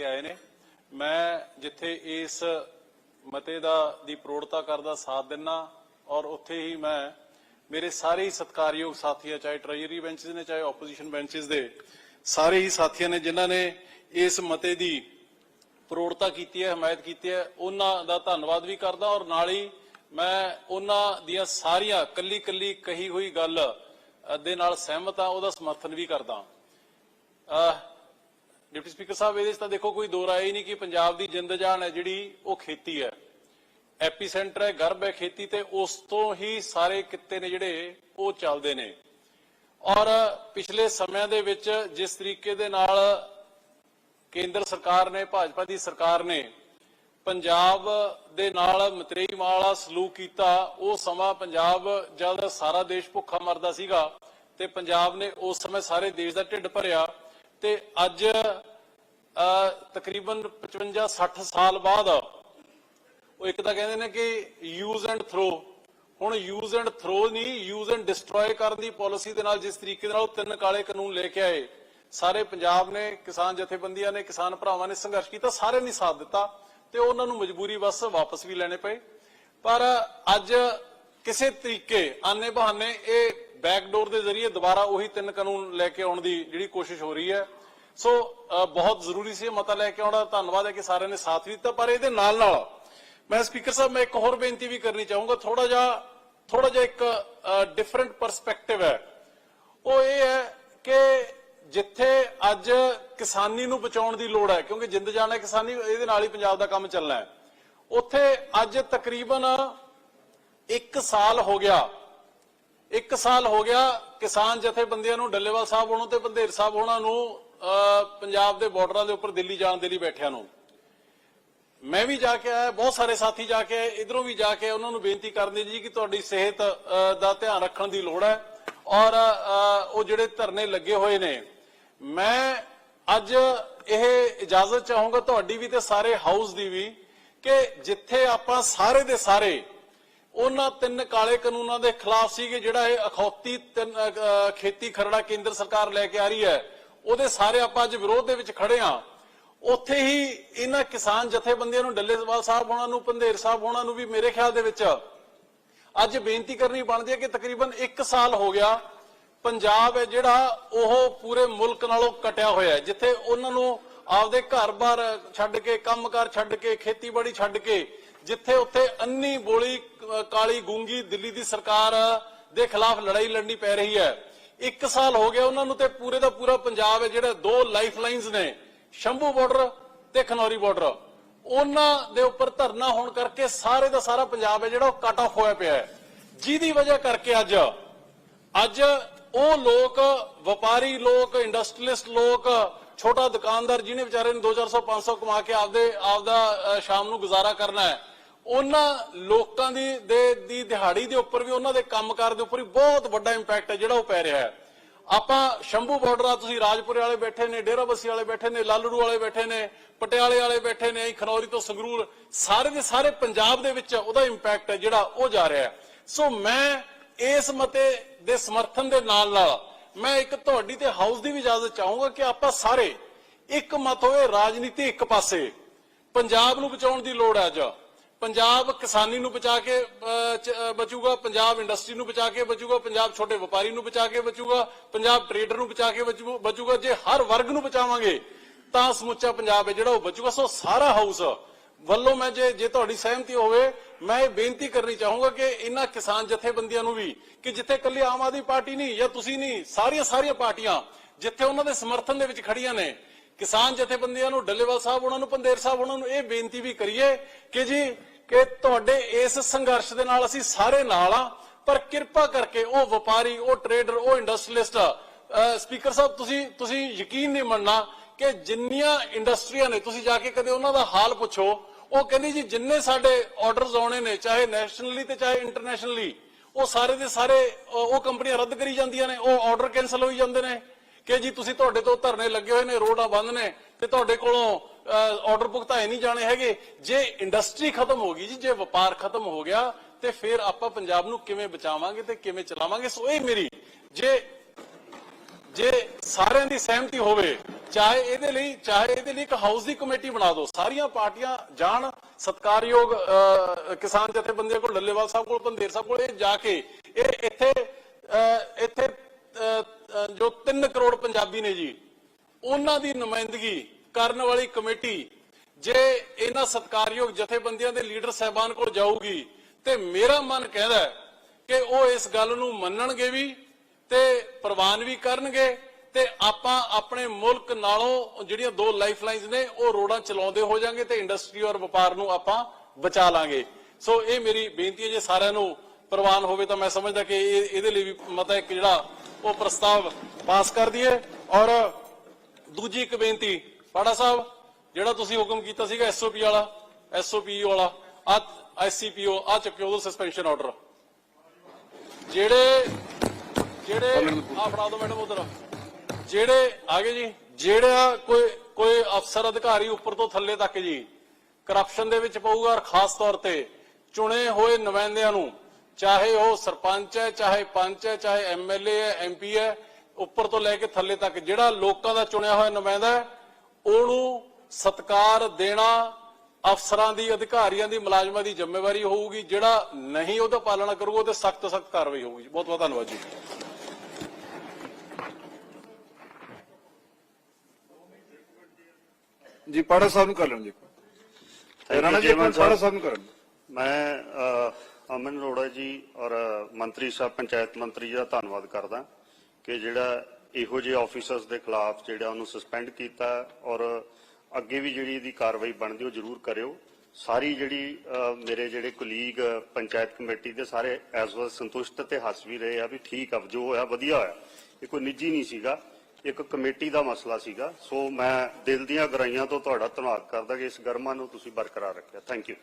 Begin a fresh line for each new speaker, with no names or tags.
ਕੇ ਆਏ ਨੇ। ਮੈਂ ਜਿੱਥੇ ਇਸ ਮਤੇ ਦਾ, ਦੀ ਪ੍ਰੋੜਤਾ ਕਰਦਾ ਸਾਥ ਦਿੰਨਾ ਔਰ ਉੱਥੇ ਹੀ ਮੈਂ ਮੇਰੇ ਸਾਰੇ ਹੀ ਸਤਿਕਾਰਯੋਗ ਸਾਥੀ ਚਾਹੇ ਟ੍ਰੈਜਰੀ ਬੈਂਚਸ ਨੇ, ਚਾਹੇ ਆਪੋਜੀਸ਼ਨ ਬੈਂਚਸ ਦੇ, ਸਾਰੇ ਹੀ ਸਾਥੀਆਂ ਨੇ ਜਿਨ੍ਹਾਂ ਨੇ ਇਸ ਮਤੇ ਦੀ ਪ੍ਰੋੜਤਾ ਕੀਤੀ ਹੈ, ਹਮਾਇਤ ਕੀਤੀ ਹੈ, ਉਹਨਾਂ ਦਾ ਧੰਨਵਾਦ ਵੀ ਕਰਦਾ ਔਰ ਨਾਲ ਹੀ ਮੈਂ ਉਹਨਾਂ ਦੀਆਂ ਸਾਰੀਆਂ ਕੱਲੀ ਕੱਲੀ ਕਹੀ ਹੋਈ ਗੱਲ ਦੇ ਨਾਲ ਸਹਿਮਤ ਆ ਉਹਦਾ ਸਮਰਥਨ ਵੀ ਕਰਦਾ। ਡਿਪਟੀ ਸਪੀਕਰ ਸਾਹਿਬ, ਇਹਦੇ 'ਚ ਤਾਂ ਦੇਖੋ ਕੋਈ ਦੋ ਰਾਏ ਹੀ ਨਹੀਂ ਕਿ ਪੰਜਾਬ ਦੀ ਜਿੰਦ ਜਾਨ ਹੈ ਜਿਹੜੀ ਉਹ ਖੇਤੀ ਹੈ। ਐਪੀ ਸੈਂਟਰ ਹੈ, ਗਰਭ ਹੈ ਖੇਤੀ ਤੇ ਉਸ ਤੋਂ ਹੀ ਸਾਰੇ ਕਿੱਤੇ ਨੇ ਜਿਹੜੇ ਉਹ ਚੱਲਦੇ ਨੇ। ਔਰ ਪਿਛਲੇ ਸਮਿਆਂ ਦੇ ਵਿੱਚ ਜਿਸ ਤਰੀਕੇ ਦੇ ਨਾਲ ਕੇਂਦਰ ਸਰਕਾਰ ਨੇ, ਭਾਜਪਾ ਦੀ ਸਰਕਾਰ ਨੇ ਪੰਜਾਬ ਦੇ ਨਾਲ ਮਤਰੇਈ ਵਾਲਾ ਸਲੂਕ ਕੀਤਾ, ਉਹ ਸਮਾਂ ਪੰਜਾਬ ਜਦ ਸਾਰਾ ਦੇਸ਼ ਭੁੱਖਾ ਮਰਦਾ ਸੀਗਾ ਤੇ ਪੰਜਾਬ ਨੇ ਉਸ ਸਮੇਂ ਸਾਰੇ ਦੇਸ਼ ਦਾ ਢਿੱਡ ਭਰਿਆ। ਤੇ ਅੱਜ ਤਕਰੀਬਨ 55 60 ਸਾਲ ਬਾਅਦ ਉਹ ਇੱਕ ਤਾਂ ਕਹਿੰਦੇ ਨੇ ਕਿ ਯੂਜ਼ ਐਂਡ ਥਰੋ ਹੁਣ ਯੂਜ਼ ਐਂਡ ਥਰੋ ਨਹੀਂ ਯੂਜ਼ ਐਂਡ ਡਿਸਟਰੋਏ ਕਰਨ ਦੀ ਪਾਲਿਸੀ ਦੇ ਨਾਲ ਜਿਸ ਤਰੀਕੇ ਨਾਲ ਉਹ ਤਿੰਨ ਕਾਲੇ ਕਾਨੂੰਨ ਲੈ ਕੇ ਆਏ, ਸਾਰੇ ਪੰਜਾਬ ਨੇ, ਕਿਸਾਨ ਜਥੇਬੰਦੀਆਂ ਨੇ, ਕਿਸਾਨ ਭਰਾਵਾਂ ਨੇ ਸੰਘਰਸ਼ ਕੀਤਾ ਸਾਰੇ ਨੇ ਸਾਥ ਦਿੱਤਾ ਤੇ ਉਹਨਾਂ ਨੂੰ ਮਜਬੂਰੀ ਬਸ ਵਾਪਸ ਵੀ ਲੈਣੇ ਪਏ। ਪਰ ਅੱਜ ਕਿਸੇ ਤਰੀਕੇ ਆਨੇ ਬਹਾਨੇ ਇਹ ਬੈਕਡੋਰ ਦੇ ਜ਼ਰੀਏ ਦੁਬਾਰਾ ਉਹੀ ਤਿੰਨ ਕਾਨੂੰਨ ਲੈ ਕੇ ਆਉਣ ਦੀ ਜਿਹੜੀ ਕੋਸ਼ਿਸ਼ ਹੋ ਰਹੀ ਹੈ। ਸੋ ਬਹੁਤ ਜ਼ਰੂਰੀ ਸੀ ਮਤਾ ਲੈ ਕੇ ਆਉਣਾ। ਧੰਨਵਾਦ ਹੈ ਕਿ ਸਾਰਿਆਂ ਨੇ ਸਾਥ ਦਿੱਤਾ। ਪਰ ਇਹਦੇ ਨਾਲ ਨਾਲ ਮੈਂ ਸਪੀਕਰ ਸਾਹਿਬ, ਮੈਂ ਇੱਕ ਹੋਰ ਬੇਨਤੀ ਵੀ ਕਰਨੀ ਚਾਹੂੰਗਾ। ਥੋੜਾ ਜਿਹਾ ਥੋੜਾ ਜਿਹਾ ਇੱਕ ਡਿਫਰੈਂਟ ਪਰਸਪੈਕਟਿਵ ਹੈ। ਉਹ ਇਹ ਹੈ ਕਿ ਜਿੱਥੇ ਅੱਜ ਕਿਸਾਨੀ ਨੂੰ ਬਚਾਉਣ ਦੀ ਲੋੜ ਹੈ, ਕਿਉਂਕਿ ਜਿੰਦ ਜਾਣਾ ਕਿਸਾਨੀ, ਇਹਦੇ ਨਾਲ ਹੀ ਪੰਜਾਬ ਦਾ ਕੰਮ ਚੱਲਣਾ ਹੈ। ਉੱਥੇ ਅੱਜ ਤਕਰੀਬਨ 1 ਸਾਲ ਹੋ ਗਿਆ 1 ਸਾਲ ਹੋ ਗਿਆ ਕਿਸਾਨ ਜਥੇਬੰਦੀਆਂ ਨੂੰ, ਡੱਲੇਵਾਲ ਸਾਹਿਬ ਹੋਣੋਂ ਤੇ ਬੰਦੇਰ ਸਾਹਿਬ ਹੋਣਾ ਨੂੰ ਪੰਜਾਬ ਦੇ ਬਾਰਡਰਾਂ ਦੇ ਉੱਪਰ ਦਿੱਲੀ ਜਾਣ ਦੇ ਲਈ ਬੈਠਿਆਂ ਨੂੰ। ਮੈਂ ਵੀ ਜਾ ਕੇ ਆਇਆ, ਬਹੁਤ ਸਾਰੇ ਸਾਥੀ ਜਾ ਕੇ ਇਧਰੋਂ ਵੀ ਜਾ ਕੇ ਉਹਨਾਂ ਨੂੰ ਬੇਨਤੀ ਕਰਨੀ ਜੀ ਕਿ ਤੁਹਾਡੀ ਸਿਹਤ ਦਾ ਧਿਆਨ ਰੱਖਣ ਦੀ ਲੋੜ ਹੈ। ਔਰ ਉਹ ਜਿਹੜੇ ਧਰਨੇ ਲੱਗੇ ਹੋਏ ਨੇ, ਮੈਂ ਅੱਜ ਇਹ ਇਜਾਜ਼ਤ ਚਾਹੂੰਗਾ ਤੁਹਾਡੀ ਵੀ ਤੇ ਸਾਰੇ ਹਾਊਸ ਦੀ ਵੀ ਕਿ ਜਿੱਥੇ ਆਪਾਂ ਸਾਰੇ ਦੇ ਸਾਰੇ ਉਹਨਾਂ ਤਿੰਨ ਕਾਲੇ ਕਾਨੂੰਨਾਂ ਦੇ ਖਿਲਾਫ ਸੀ ਕਿ ਜਿਹੜਾ ਇਹ ਅਖੌਤੀ ਖੇਤੀ ਖਰੜਾ ਕੇਂਦਰ ਸਰਕਾਰ ਲੈ ਕੇ ਆ ਰਹੀ ਹੈ। ਉਹਦੇ ਸਾਰੇ ਆਪਾਂ ਅੱਜ ਵਿਰੋਧ ਦੇ ਵਿੱਚ ਖੜੇ ਆ ਉੱਥੇ ਹੀ ਇਹਨਾਂ ਕਿਸਾਨ ਜਥੇਬੰਦੀਆਂ ਨੂੰ, ਡੱਲੇਵਾਲ ਸਾਹਿਬ ਹੋਣਾ ਨੂੰ ਪੰਧੇਰ ਸਾਹਿਬ ਹੋਣਾ ਨੂੰ ਵੀ ਮੇਰੇ ਖਿਆਲ ਦੇ ਵਿੱਚ ਅੱਜ ਬੇਨਤੀ ਕਰਨੀ ਬਣਦੀ ਹੈ ਕਿ ਤਕਰੀਬਨ 1 ਸਾਲ ਹੋ ਗਿਆ। ਪੰਜਾਬ ਹੈ ਜਿਹੜਾ ਉਹ ਪੂਰੇ ਮੁਲਕ ਨਾਲੋਂ ਕਟਿਆ ਹੋਇਆ ਹੈ। ਜਿੱਥੇ ਉਹਨਾਂ ਨੂੰ ਆਪਦੇ ਘਰ-ਬਾਰ ਛੱਡ ਕੇ, ਕੰਮਕਾਰ ਛੱਡ ਕੇ, ਖੇਤੀਬਾੜੀ ਛੱਡ ਕੇ ਜਿੱਥੇ ਉੱਥੇ ਅੰਨੀ ਬੋਲੀ ਕਾਲੀ ਗੂੰਗੀ ਦਿੱਲੀ ਦੀ ਸਰਕਾਰ ਦੇ ਖਿਲਾਫ ਲੜਾਈ ਲੜਨੀ ਪੈ ਰਹੀ ਹੈ। 1 ਸਾਲ ਹੋ ਗਿਆ ਉਹਨਾਂ ਨੂੰ ਤੇ ਪੂਰੇ ਦਾ ਪੂਰਾ ਪੰਜਾਬ ਹੈ, ਜਿਹੜਾ ਦੋ ਲਾਈਫ ਲਾਈਨਸ ਨੇ, ਸ਼ੰਭੂ ਬਾਰਡਰ ਤੇ ਖਨੌਰੀ ਬਾਰਡਰ। ਉਹਨਾਂ ਦੇ ਉੱਪਰ ਧਰਨਾ ਹੋਣ ਕਰਕੇ ਸਾਰੇ ਦਾ ਸਾਰਾ ਪੰਜਾਬ ਹੈ, ਜਿਹੜਾ ਉਹ ਕੱਟ ਆਫ ਹੋਇਆ ਪਿਆ ਹੈ। ਜਿਹਦੀ ਵਜ੍ਹਾ ਕਰਕੇ ਅੱਜ ਅੱਜ ਉਹ ਲੋਕ, ਵਪਾਰੀ ਲੋਕ ਇੰਡਸਟਰੀਲਿਸਟ ਲੋਕ, ਛੋਟਾ ਦੁਕਾਨਦਾਰ ਜਿਹਨੇ ਵਿਚਾਰੇ ਨੇ 2400 500 ਕਮਾ ਕੇ ਆਪਦੇ, ਆਪਦਾ ਸ਼ਾਮ ਨੂੰ ਗੁਜ਼ਾਰਾ ਕਰਨਾ ਹੈ ਉਹਨਾਂ ਲੋਕਾਂ ਦੀ ਦੇ, ਦੀ ਦਿਹਾੜੀ ਦੇ ਉੱਪਰ ਵੀ, ਉਹਨਾਂ ਦੇ ਕੰਮਕਾਰ ਦੇ ਉੱਪਰ ਵੀ ਬਹੁਤ ਵੱਡਾ ਇੰਪੈਕਟ ਹੈ, ਜਿਹੜਾ ਉਹ ਪੈ ਰਿਹਾ ਹੈ। ਆਪਾਂ ਸ਼ੰਭੂ ਬਾਰਡਰ ਆ, ਤੁਸੀਂ ਰਾਜਪੁਰੇ ਵਾਲੇ ਬੈਠੇ ਨੇ ਡੇਰਾਬੱਸੀ ਵਾਲੇ ਬੈਠੇ ਨੇ, ਲਾਲੜੂ ਵਾਲੇ ਬੈਠੇ ਨੇ, ਪਟਿਆਲੇ ਵਾਲੇ ਬੈਠੇ ਨੇ ਖਨੌਰੀ ਤੋਂ ਸੰਗਰੂਰ, ਸਾਰੇ ਦੇ ਸਾਰੇ ਪੰਜਾਬ ਦੇ ਵਿੱਚ ਉਹਦਾ ਇੰਪੈਕਟ ਹੈ, ਜਿਹੜਾ ਉਹ ਜਾ ਰਿਹਾ ਹੈ। ਸੋ ਮੈਂ ਇਸ ਮਤੇ ਦੇ ਸਮਰਥਨ ਦੇ ਨਾਲ ਨਾਲ, ਮੈਂ ਇੱਕ ਤੁਹਾਡੀ ਤੇ ਹਾਊਸ ਦੀ ਵੀ ਇਜਾਜ਼ਤ ਚਾਹੂੰਗਾ ਕਿ ਆਪਾਂ ਸਾਰੇ ਇੱਕ ਮਤ ਹੋਏ, ਰਾਜਨੀਤੀ ਇੱਕ ਪਾਸੇ, ਪੰਜਾਬ ਨੂੰ ਬਚਾਉਣ ਦੀ ਲੋੜ ਹੈ ਅੱਜ। ਪੰਜਾਬ ਕਿਸਾਨੀ ਨੂੰ ਬਚਾ ਕੇ ਬਚੂਗਾ, ਪੰਜਾਬ ਇੰਡਸਟਰੀ ਨੂੰ ਬਚਾ ਕੇ ਬਚੂਗਾ, ਪੰਜਾਬ ਛੋਟੇ ਵਪਾਰੀ ਨੂੰ ਬਚਾ ਕੇ ਬਚੂਗਾ, ਪੰਜਾਬ ਟਰੇਡਰ ਨੂੰ ਬਚਾ ਕੇ ਬਚੂਗਾ, ਜੇ ਹਰ ਵਰਗ ਨੂੰ ਬਚਾਵਾਂਗੇ, ਤਾਂ ਸਮੁੱਚਾ ਪੰਜਾਬ ਹੈ ਜਿਹੜਾ ਉਹ ਬਚੂਗਾ। ਸੋ ਸਾਰਾ ਹਾਊਸ ਵੱਲੋਂ ਮੈਂ ਜੇ ਜੇ ਤੁਹਾਡੀ ਸਹਿਮਤੀ ਹੋਵੇ, ਮੈਂ ਇਹ ਬੇਨਤੀ ਕਰਨੀ ਚਾਹੂੰਗਾ ਕਿ ਇਹਨਾਂ ਕਿਸਾਨ ਜਥੇਬੰਦੀਆਂ ਨੂੰ ਵੀ, ਕਿ ਜਿੱਥੇ ਇਕੱਲੀ ਆਮ ਆਦਮੀ ਪਾਰਟੀ ਨਹੀਂ ਜਾਂ ਤੁਸੀਂ ਨਹੀਂ ਸਾਰੀਆਂ ਸਾਰੀਆਂ ਪਾਰਟੀਆਂ ਜਿੱਥੇ ਉਹਨਾਂ ਦੇ ਸਮਰਥਨ ਦੇ ਵਿੱਚ ਖੜੀਆਂ ਨੇ ਕਿਸਾਨ ਜਥੇਬੰਦੀਆਂ ਨੂੰ, ਡੱਲੇਵਾਲ ਸਾਹਿਬ ਉਹਨਾਂ ਨੂੰ, ਪੰਦੇਰ ਸਾਹਿਬ ਉਹਨਾਂ ਨੂੰ ਇਹ ਬੇਨਤੀ ਵੀ ਕਰੀਏ ਕਿ ਜੀ, ਕਿ ਤੁਹਾਡੇ ਇਸ ਸੰਘਰਸ਼ ਦੇ ਨਾਲ ਅਸੀਂ ਸਾਰੇ ਨਾਲ ਆ ਪਰ ਕਿਰਪਾ ਕਰਕੇ ਉਹ ਵਪਾਰੀ, ਉਹ ਟ੍ਰੇਡਰ, ਉਹ ਇੰਡਸਟਰੀਲਿਸਟ ਸਪੀਕਰ ਸਾਹਿਬ, ਤੁਸੀਂ ਤੁਸੀਂ ਯਕੀਨ ਨਹੀਂ ਮੰਨਣਾ ਕਿ ਜਿੰਨੀਆਂ ਇੰਡਸਟਰੀਆਂ ਨੇ, ਤੁਸੀਂ ਜਾ ਕੇ ਕਦੇ ਉਹਨਾਂ ਦਾ ਹਾਲ ਪੁੱਛੋ, ਉਹ ਕਹਿੰਦੀ ਜੀ, ਜਿੰਨੇ ਸਾਡੇ ਆਰਡਰਸ ਆਉਣੇ ਨੇ, ਚਾਹੇ ਨੈਸ਼ਨਲੀ ਤੇ ਚਾਹੇ ਇੰਟਰਨੈਸ਼ਨਲੀ ਉਹ ਸਾਰੇ ਦੇ ਸਾਰੇ ਉਹ ਕੰਪਨੀਆਂ ਰੱਦ ਕਰੀ ਜਾਂਦੀਆਂ ਨੇ, ਉਹ ਆਰਡਰ ਕੈਨਸਲ ਹੋਈ ਜਾਂਦੇ ਨੇ। ਕਿ ਜੀ ਤੁਸੀਂ ਤੁਹਾਡੇ ਤੋਂ ਧਰਨੇ ਲੱਗੇ ਹੋਏ ਨੇ ਰੋਡਾਂ ਬੰਦ ਨੇ ਤੇ ਤੁਹਾਡੇ ਕੋਲੋਂ ਆਰਡਰ ਭੁਗਤਾਏ ਨਹੀਂ ਜਾਣੇ ਹੈਗੇ। ਜੇ ਇੰਡਸਟਰੀ ਖਤਮ ਹੋ ਗਈ ਜੀ ਜੇ ਵਪਾਰ ਖਤਮ ਹੋ ਗਿਆ ਤੇ ਫਿਰ ਆਪਾਂ ਪੰਜਾਬ ਨੂੰ ਕਿਵੇਂ ਬਚਾਵਾਂਗੇ ਤੇ ਕਿਵੇਂ ਚਲਾਵਾਂਗੇ? ਸੋ ਇਹ ਮੇਰੀ ਜੇ ਜੇ ਸਾਰਿਆਂ ਦੀ ਸਹਿਮਤੀ ਹੋਵੇ ਚਾਹੇ ਇਹਦੇ ਲਈ ਚਾਹੇ ਇਹਦੇ ਲਈ ਇੱਕ ਹਾਊਸ ਦੀ ਕਮੇਟੀ ਬਣਾ ਦਿਓ। ਸਾਰੀਆਂ ਪਾਰਟੀਆਂ ਜਾਣ ਸਤਕਾਰਯੋਗ ਅਹ, ਕਿਸਾਨ ਜਥੇਬੰਦੀਆਂ ਕੋਲ ਡੱਲੇਵਾਲ ਸਾਹਿਬ ਕੋਲ ਪੰਦੇਰ ਸਾਹਿਬ ਕੋਲ ਇਹ ਜਾ ਕੇ ਇਹ ਇੱਥੇ ਅਹ, ਇੱਥੇ ਜੋ 3 ਕਰੋੜ ਪੰਜਾਬੀ ਨੇ ਜੀ, ਉਹਨਾਂ ਦੀ ਨੁਮਾਇੰਦਗੀ ਕਰਨ ਵਾਲੀ ਕਮੇਟੀ, ਜੇ ਇਹਨਾਂ ਸਤਕਾਰਯੋਗ ਜਥੇਬੰਦੀਆਂ ਦੇ ਲੀਡਰ ਸਹਿਬਾਨ ਕੋਲ ਜਾਊਗੀ, ਤੇ ਮੇਰਾ ਮਨ ਕਹਿੰਦਾ ਕਿ ਉਹ ਇਸ ਗੱਲ ਨੂੰ ਮੰਨਣਗੇ ਵੀ, ਤੇ ਪ੍ਰਵਾਨ ਵੀ ਕਰਨਗੇ, ਤੇ ਆਪਾਂ ਆਪਣੇ ਮੁਲਕ ਨਾਲੋਂ ਜਿਹੜੀਆਂ ਦੋ ਲਾਈਫ ਲਾਈਫਲਾਈਨਸ ਨੇ, ਉਹ ਰੋਡਾਂ ਚਲਾਉਂਦੇ ਹੋ ਜਾਾਂਗੇ ਤੇ ਇੰਡਸਟਰੀ ਔਰ ਵਪਾਰ ਨੂੰ ਆਪਾਂ ਬਚਾ ਲਾਂਗੇ। ਸੋ ਇਹ ਮੇਰੀ ਬੇਨਤੀ ਹੈ ਜੇ ਸਾਰਿਆਂ ਨੂੰ ਪ੍ਰਵਾਨ ਹੋਵੇ ਤਾਂ ਮੈਂ ਸਮਝਦਾ ਕਿ ਇਹ ਇਹਦੇ ਲਈ ਵੀ ਮਤਾ ਇੱਕ ਜਿਹੜਾ ਉਹ ਪ੍ਰਸਤਾਵ ਪਾਸ ਕਰ ਦਈਏ। ਔਰ ਦੂਜੀ ਇੱਕ ਬੇਨਤੀ ਪਾੜਾ ਸਾਹਿਬ ਜਿਹੜਾ ਤੁਸੀਂ ਹੁਕਮ ਕੀਤਾ ਸੀਗਾ ਐਸਓਪੀ ਵਾਲਾ ਐਸਓਪੀ ਵਾਲਾ ਆ ਐਸਸੀਪੀਓ ਆ ਚੱਕਿਓ ਸਸਪੈਂਸ਼ਨ ਆਰਡਰ ਜਿਹੜੇ ਜਿਹੜੇ ਆ ਫੜਾ ਦਿਓ ਮੈਡਮ ਉਧਰ। ਜਿਹੜੇ ਆਗੇ ਜੀ ਜਿਹੜਾ ਕੋਈ ਕੋਈ ਅਫਸਰ ਅਧਿਕਾਰੀ ਉੱਪਰ ਤੋਂ ਥੱਲੇ ਤੱਕ ਜੀ ਕਰਪਸ਼ਨ ਦੇ ਵਿੱਚ ਪਊਗਾ ਔਰ ਖਾਸ ਤੌਰ ਤੇ ਚੁਣੇ ਹੋਏ ਨੁਮਾਇੰਦਿਆਂ ਨੂੰ ਚਾਹੇ ਉਹ ਸਰਪੰਚ ਹੈ ਚਾਹੇ ਪੰਚ ਹੈ ਚਾਹੇ ਐਮਐਲਏ ਹੈ ਐਮਪੀ ਹੈ ਉੱਪਰ ਤੋਂ ਲੈ ਕੇ ਥੱਲੇ ਤੱਕ ਜਿਹੜਾ ਲੋਕਾਂ ਦਾ ਚੁਣਿਆ ਹੋਇਆ ਨੁਮਾਇੰਦਾ ਹੈ ਉਹਨੂੰ ਸਤਕਾਰ ਦੇਣਾ ਅਫਸਰਾਂ ਦੀ ਅਧਿਕਾਰੀਆਂ ਦੀ ਮੁਲਾਜ਼ਮਾਂ ਦੀ ਜ਼ਿੰਮੇਵਾਰੀ ਹੋਊਗੀ। ਜਿਹੜਾ ਨਹੀਂ ਉਹਦਾ ਪਾਲਣਾ ਕਰੂਗਾ ਉਹਤੇ ਸਖਤ ਸਖਤ ਕਾਰਵਾਈ ਹੋਊਗੀ। ਬਹੁਤ ਬਹੁਤ ਧੰਨਵਾਦ ਜੀ।
ਜੀ ਪਾੜਾ ਸਾਹਿਬ ਨੂੰ ਕਰ ਲੈਣ ਜੀ ਰਾਣਾ ਜੀ ਪਾੜਾ ਸਾਹਿਬ। ਨੂੰ ਕਰਨ
ਮੈਂ ਅਮਨ ਅਰੋੜਾ ਜੀ ਔਰ ਮੰਤਰੀ ਸਾਹਿਬ, ਪੰਚਾਇਤ ਮੰਤਰੀ ਜੀ ਦਾ ਧੰਨਵਾਦ ਕਰਦਾ ਕਿ ਜਿਹੜਾ ਇਹੋ ਜਿਹੇ ਆਫੀਸਰਸ ਦੇ ਖਿਲਾਫ ਜਿਹੜਾ ਉਹਨੂੰ ਸਸਪੈਂਡ ਕੀਤਾ ਔਰ ਅੱਗੇ ਵੀ ਜਿਹੜੀ ਇਹਦੀ ਕਾਰਵਾਈ ਬਣਦੀ, ਉਹ ਜ਼ਰੂਰ ਕਰਿਓ। ਸਾਰੀ ਜਿਹੜੀ ਮੇਰੇ ਜਿਹੜੇ ਕੁਲੀਗ ਪੰਚਾਇਤ ਕਮੇਟੀ ਦੇ ਸਾਰੇ ਐਸ ਵੈਲ ਸੰਤੁਸ਼ਟ ਤੇ ਹੱਸ ਵੀ ਰਹੇ ਆ ਵੀ ਠੀਕ ਆ, ਜੋ ਹੋਇਆ ਵਧੀਆ ਹੋਇਆ। ਇਹ ਕੋਈ ਨਿੱਜੀ ਨਹੀਂ ਸੀਗਾ, ਇੱਕ ਕਮੇਟੀ ਦਾ ਮਸਲਾ ਸੀਗਾ। ਸੋ ਮੈਂ ਦਿਲ ਦੀਆਂ ਗਰਾਈਆਂ ਤੋਂ ਤੁਹਾਡਾ ਧੰਨਵਾਦ ਕਰਦਾ ਕਿ ਇਸ ਗਰਮਾ ਨੂੰ ਤੁਸੀਂ ਬਰਕਰਾਰ ਰੱਖਿਆ। Thank you